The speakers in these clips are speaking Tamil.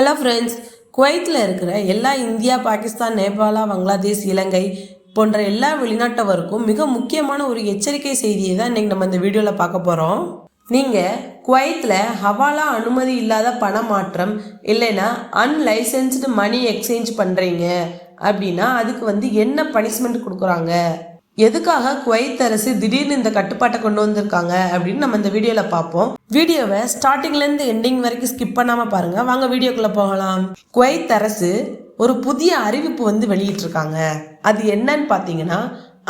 ஹலோ ஃப்ரெண்ட்ஸ் குவைத்தில் இருக்கிற எல்லா இந்தியா பாகிஸ்தான் நேபாளா பங்களாதேஷ் இலங்கை போன்ற எல்லா வெளிநாட்டவருக்கும் மிக முக்கியமான ஒரு எச்சரிக்கை செய்தியை தான் இன்றைக்கி நம்ம இந்த வீடியோவில் பார்க்க போகிறோம் நீங்கள் குவைத்தில் ஹவாலா அனுமதி இல்லாத பண மாற்றம் இல்லைன்னா அன்லைசன்ஸ்டு மணி எக்ஸ்சேஞ்ச் பண்ணுறீங்க அப்படின்னா அதுக்கு வந்து என்ன பனிஷ்மெண்ட் கொடுக்குறாங்க? எதுக்காக குவைத் அரசு திடீர்னு இந்த கட்டுப்பாட்டை கொண்டு வந்திருக்காங்க அப்படின்னு நம்ம இந்த வீடியோவில் பார்ப்போம். வீடியோவை ஸ்டார்டிங்லேருந்து எண்டிங் வரைக்கும் ஸ்கிப் பண்ணாமல் பாருங்கள் வாங்க வீடியோக்குள்ளே போகலாம். குவைத் அரசு ஒரு புதிய அறிவிப்பு வந்து வெளியிட்டிருக்காங்க. அது என்னன்னு பார்த்தீங்கன்னா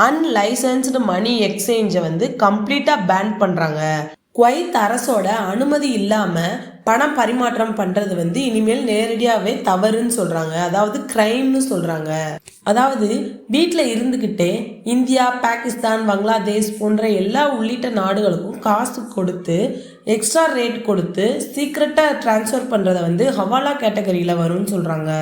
அன்லைசன்ஸ்டு மணி எக்ஸ்சேஞ்சை வந்து கம்ப்ளீட்டாக பேன் பண்ணுறாங்க குவைத் அரசோட அனுமதி இல்லாமல் பணம் பரிமாற்றம் பண்ணுறது வந்து இனிமேல் நேரடியாகவே தவறுன்னு சொல்கிறாங்க அதாவது க்ரைம்னு சொல்கிறாங்க அதாவது வீட்டில் இருந்துக்கிட்டே இந்தியா பாகிஸ்தான் பங்களாதேஷ் போன்ற எல்லா உள்ளிட்ட நாடுகளுக்கும் காசு கொடுத்து எக்ஸ்ட்ரா ரேட் கொடுத்து சீக்ரெட்டாக ட்ரான்ஸ்ஃபர் பண்ணுறத வந்து ஹவாலா கேட்டகரியில் வரும்னு சொல்கிறாங்க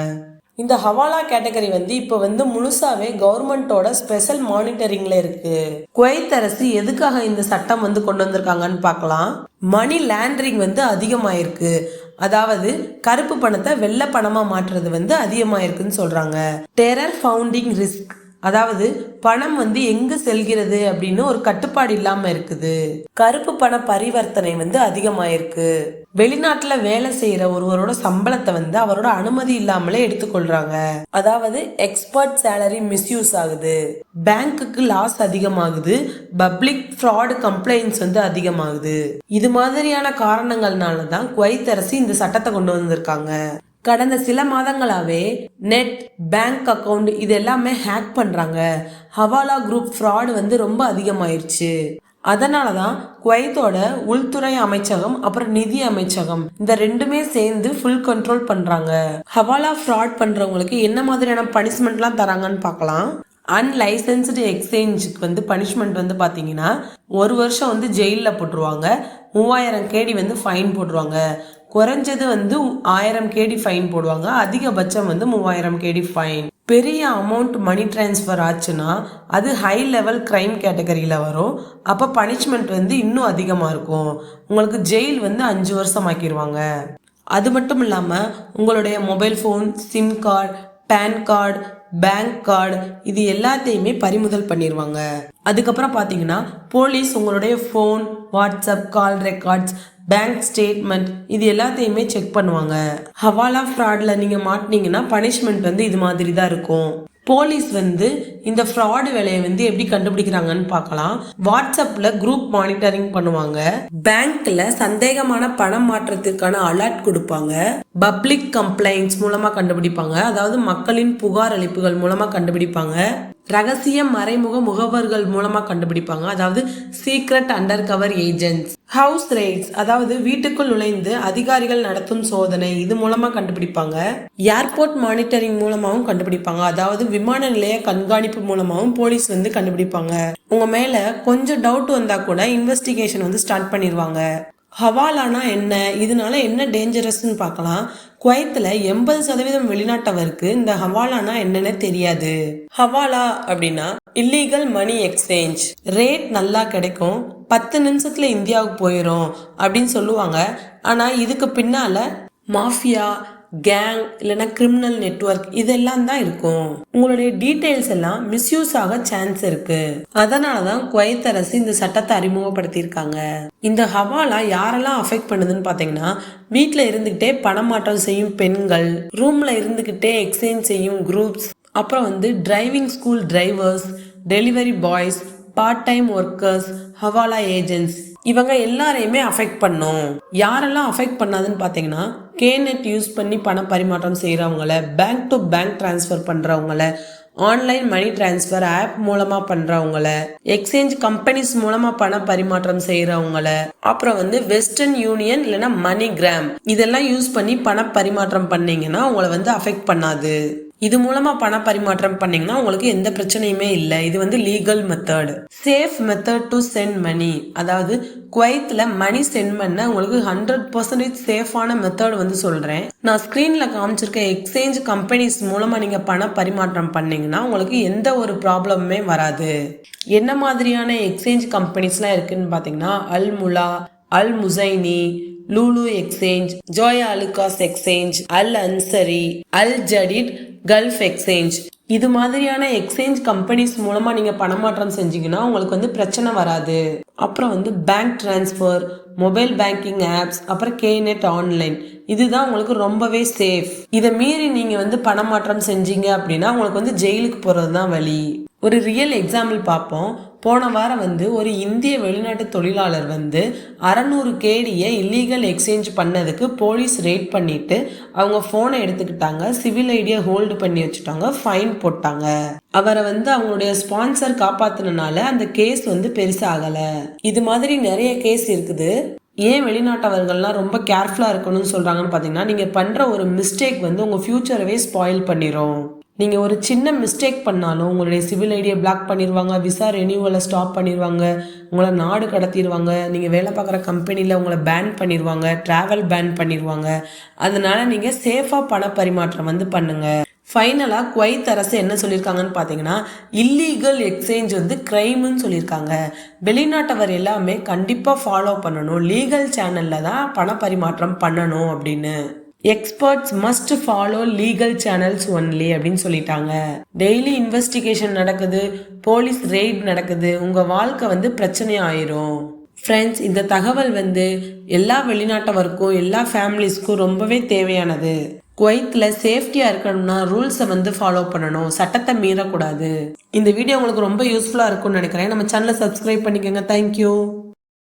இந்த ஹவாலா கேட்டகரி வந்து இப்போ வந்து முழுசாவே கவர்மெண்ட்டோட ஸ்பெஷல் மானிட்டரிங்ல இருக்கு. குவைத் அரசு எதுக்காக இந்த சட்டம் வந்து கொண்டு வந்திருக்காங்கன்னு பார்க்கலாம். மணி லேண்டரிங் வந்து அதிகமாயிருக்கு. அதாவது கருப்பு பணத்தை வெள்ளை பணமா மாற்றுறது வந்து அதிகமாயிருக்குன்னு சொல்றாங்க. Terror funding risk. அதாவது பணம் வந்து எங்க செல்கிறது அப்படின்னு ஒரு கட்டுப்பாடு இல்லாம இருக்குது. கருப்பு பண பரிவர்த்தனை வந்து அதிகமாயிருக்கு. வெளிநாட்டுல வேலை செய்யற ஒருவரோட சம்பளத்தை வந்து அவரோட அனுமதி இல்லாமலே எடுத்துக்கொள்றாங்க. அதாவது எக்ஸ்பர்ட் சேலரி மிஸ்யூஸ் ஆகுது. பேங்க்குக்கு லாஸ் அதிகமாகுது. பப்ளிக் ஃப்ராடு கம்ப்ளைண்ட்ஸ் வந்து அதிகமாகுது. இது மாதிரியான காரணங்கள்னால தான் குவைத் அரசு இந்த சட்டத்தை கொண்டு வந்திருக்காங்க. கடந்த சில மாதங்களாகவே நெட் பேங்க் அக்கவுண்ட் இது எல்லாமே ஹேக் பண்ணுறாங்க ஹவாலா குரூப் ஃப்ராட் வந்து ரொம்ப அதிகமாயிருச்சு. அதனால தான் குவைத்தோட உள்துறை அமைச்சகம் அப்புறம் நிதி அமைச்சகம் இந்த ரெண்டுமே சேர்ந்து ஃபுல் கண்ட்ரோல் பண்ணுறாங்க ஹவாலா ஃப்ராட் பண்ணுறவங்களுக்கு என்ன மாதிரியான பனிஷ்மெண்ட்லாம் தராங்கன்னு பார்க்கலாம். அன்லைசன்ஸ்டு எக்ஸ்சேஞ்சுக்கு வந்து பனிஷ்மெண்ட் வந்து பார்த்தீங்கன்னா ஒரு வருஷம் வந்து ஜெயிலில் போட்டுருவாங்க. மூவாயிரம் கேடி வந்து ஃபைன் போடுவாங்க குறைஞ்சது வந்து ஆயிரம் கேடி ஃபைன் போடுவாங்க. அதிகபட்சம் வந்து மூவாயிரம் கேடி ஃபைன் பெரிய அமௌண்ட் மணி டிரான்ஸ்ஃபர் ஆச்சுன்னா அது ஹை லெவல் க்ரைம் கேட்டகரியில் வரும். அப்போ பனிஷ்மெண்ட் வந்து இன்னும் அதிகமாக இருக்கும். உங்களுக்கு ஜெயில் வந்து அஞ்சு வருஷம் ஆக்கிடுவாங்க அது மட்டும் இல்லாமல் உங்களுடைய mobile phone SIM card PAN card bank card இது எல்லாத்தையுமே பறிமுதல் பண்ணிடுவாங்க அதுக்கப்புறம் பார்த்தீங்கன்னா போலீஸ் உங்களுடைய phone WhatsApp call records bank statement இது எல்லாத்தையுமே செக் பண்ணுவாங்க. ஹவாலா ஃப்ராடில் நீங்கள் மாட்டினீங்கன்னா பனிஷ்மெண்ட் வந்து இது மாதிரி தான் இருக்கும். போலீஸ் வந்து இந்த ஃப்ராடு வேலையை வந்து எப்படி கண்டுபிடிக்கிறாங்கன்னு பார்க்கலாம். வாட்ஸ்அப்ல குரூப் மானிட்டரிங் பண்ணுவாங்க. பேங்க்ல சந்தேகமான பணம் மாற்றத்திற்கான அலர்ட் கொடுப்பாங்க. பப்ளிக் கம்ப்ளைண்ட்ஸ் மூலமா கண்டுபிடிப்பாங்க. அதாவது மக்களின் புகார் அளிப்புகள் மூலமா கண்டுபிடிப்பாங்க. ரகசிய மறைமுக முகவர்கள் மூலமாக கண்டுபிடிப்பாங்க. அதாவது secret undercover agents house raids அதாவது வீட்டுக்குள் நுழைந்து அதிகாரிகள் நடத்தும் சோதனை இது மூலமாக கண்டுபிடிப்பாங்க. ஏர்போர்ட் மானிட்டரிங் மூலமாகவும் கண்டுபிடிப்பாங்க. அதாவது விமான நிலைய கண்காணிப்பு மூலமாகவும் போலீஸ் வந்து கண்டுபிடிப்பாங்க. உங்கள் மேலே கொஞ்சம் டவுட் வந்தால் கூட இன்வெஸ்டிகேஷன் வந்து ஸ்டார்ட் பண்ணிடுவாங்க ஹவாலானா என்ன? இதனால என்ன டேஞ்சரஸ்ன்னு பார்க்கலாம். குவைத்தில் எண்பது சதவீதம் வெளிநாட்டவருக்கு இந்த ஹவாலானா என்னன்னு தெரியாது. ஹவாலா அப்படின்னா இல்லீகல் மணி எக்ஸ்சேஞ்ச் ரேட் நல்லா கிடைக்கும். பத்து நிமிஷத்துல இந்தியாவுக்கு போயிடும் அப்படின்னு சொல்லுவாங்க. ஆனால் இதுக்கு பின்னால மாஃபியா கேங் இல்லைன்னா கிரிமினல் நெட்ஒர்க் இதெல்லாம் தான் இருக்கும். உங்களுடைய டீட்டெயில்ஸ் எல்லாம் மிஸ்யூஸ் ஆக சான்ஸ் இருக்கு. அதனால தான் குவைத் அரசு இந்த சட்டத்தை அறிமுகப்படுத்தியிருக்காங்க. இந்த ஹவாலா யாரெல்லாம் அஃபெக்ட் பண்ணுதுன்னு பார்த்தீங்கன்னா வீட்டில் இருந்துக்கிட்டே பணமாற்றம் செய்யும் பெண்கள் ரூமில் இருந்துக்கிட்டே எக்ஸ்சேஞ்ச் செய்யும் குரூப்ஸ் அப்புறம் வந்து driving school drivers delivery boys part time workers hawala agents இவங்க எல்லாரையுமே அஃபெக்ட் பண்ணும். யாரெல்லாம் அஃபெக்ட் பண்ணாதுன்னு பார்த்தீங்கன்னா கேநெட் யூஸ் பண்ணி பண பரிமாற்றம் செய்கிறவங்கள பேங்க் டு பேங்க் ட்ரான்ஸ்ஃபர் பண்ணுறவங்கள ஆன்லைன் மணி டிரான்ஸ்ஃபர் ஆப் மூலமாக பண்ணுறவங்கள எக்ஸ்சேஞ்ச் கம்பெனிஸ் மூலமாக பண பரிமாற்றம் செய்கிறவங்கள அப்புறம் வந்து வெஸ்டர்ன் யூனியன் இல்லைன்னா மணி கிராம் இதெல்லாம் யூஸ் பண்ணி பண பரிமாற்றம் பண்ணீங்கன்னா உங்களை வந்து அஃபெக்ட் பண்ணாது. இது மூலமா பண பரிமாற்றம் பண்ணீங்கன்னா உங்களுக்கு எந்த பிரச்சனையுமே இல்லை. இது வந்து legal method safe method to send money அதாவது குவைத்தில் மணி சென்ட் பண்ண உங்களுக்கு ஹண்ட்ரட் பர்சன்டேஜ் சேஃபான மெத்தட் வந்து சொல்கிறேன் நான் ஸ்க்ரீனில் காமிச்சிருக்க எக்ஸ்சேஞ்ச் கம்பெனிஸ் மூலமாக நீங்கள் பண பரிமாற்றம் பண்ணிங்கன்னா உங்களுக்கு எந்த ஒரு ப்ராப்ளமுமே வராது. என்ன மாதிரியான எக்ஸ்சேஞ்ச் கம்பெனிஸ்லாம் இருக்குன்னு பார்த்தீங்கன்னா Almulla Al Muzaini Lulu exchange Joyalukkas exchange Al Ansari Al Jadeed Gulf exchange இது மாதிரியான எக்ஸ்சேஞ்ச் கம்பெனிஸ் மூலமாக நீங்கள் பணமாற்றம் செஞ்சீங்கன்னா உங்களுக்கு வந்து பிரச்சனை வராது. அப்புறம் வந்து bank transfer mobile banking apps அப்புறம் கேநெட் ஆன்லைன் இதுதான் உங்களுக்கு ரொம்பவே சேஃப் இதை மீறி நீங்கள் வந்து பணமாற்றம் செஞ்சீங்க அப்படின்னா உங்களுக்கு வந்து ஜெயிலுக்கு போகிறது தான் வழி. ஒரு ரியல் எக்ஸாம்பிள் பார்ப்போம். போன வாரம் வந்து ஒரு இந்திய வெளிநாட்டு தொழிலாளர் வந்து அறநூறு கேடியை இல்லீகல் எக்ஸ்சேஞ்ச் பண்ணதுக்கு போலீஸ் ரெய்ட் பண்ணிட்டு அவங்க ஃபோனை எடுத்துக்கிட்டாங்க. சிவில் ஐடியா ஹோல்டு பண்ணி வச்சுட்டாங்க. ஃபைன் போட்டாங்க. அவரை வந்து அவங்களுடைய ஸ்பான்சர் காப்பாத்தினால அந்த கேஸ் வந்து பெருசாகலை. இது மாதிரி நிறைய கேஸ் இருக்குது. ஏன் வெளிநாட்டவர்கள்லாம் ரொம்ப கேர்ஃபுல்லாக இருக்கணும்னு சொல்கிறாங்கன்னு பார்த்தீங்கன்னா நீங்கள் பண்ணுற ஒரு மிஸ்டேக் வந்து உங்கள் ஃப்யூச்சரவே ஸ்பாயில் பண்ணிடும் நீங்கள் ஒரு சின்ன மிஸ்டேக் பண்ணாலும் உங்களுடைய சிவில் ஐடியை பிளாக் பண்ணிடுவாங்க விசா ரெனியூவலை ஸ்டாப் பண்ணிடுவாங்க உங்களை நாடு கடத்திடுவாங்க நீங்கள் வேலை பார்க்குற கம்பெனியில் உங்களை பேன் பண்ணிடுவாங்க ட்ராவல் பேன் பண்ணிடுவாங்க அதனால் நீங்கள் சேஃபாக பண பரிமாற்றம் வந்து பண்ணுங்கள் ஃபைனலாக குவைத் அரசு என்ன சொல்லியிருக்காங்கன்னு பார்த்தீங்கன்னா இல்லீகல் எக்ஸ்சேஞ்ச் வந்து க்ரைமுன்னு சொல்லியிருக்காங்க வெளிநாட்டவர் எல்லாமே கண்டிப்பாக ஃபாலோ பண்ணணும். லீகல் சேனலில் தான் பண பரிமாற்றம் பண்ணணும் அப்படின்னு. Experts must follow legal channels only அப்படின்னு சொல்லிட்டாங்க. டெய்லி இன்வெஸ்டிகேஷன் நடக்குது போலீஸ் ரெய்ட் நடக்குது உங்க வாழ்க்கை வந்து பிரச்சனை ஆயிரும் ஃப்ரெண்ட்ஸ் இந்த தகவல் வந்து எல்லா வெளிநாட்டவருக்கும் எல்லா ஃபேமிலிஸ்க்கும் ரொம்பவே தேவையானது. குவைத்தில் சேஃப்டியாக இருக்கணும்னா ரூல்ஸை வந்து ஃபாலோ பண்ணணும். சட்டத்தை மீறக்கூடாது. இந்த வீடியோ உங்களுக்கு ரொம்ப யூஸ்ஃபுல்லாக இருக்கும்னு நினைக்கிறேன். நம்ம சேனலை சப்ஸ்கிரைப் பண்ணிக்கோங்க. தேங்க்யூ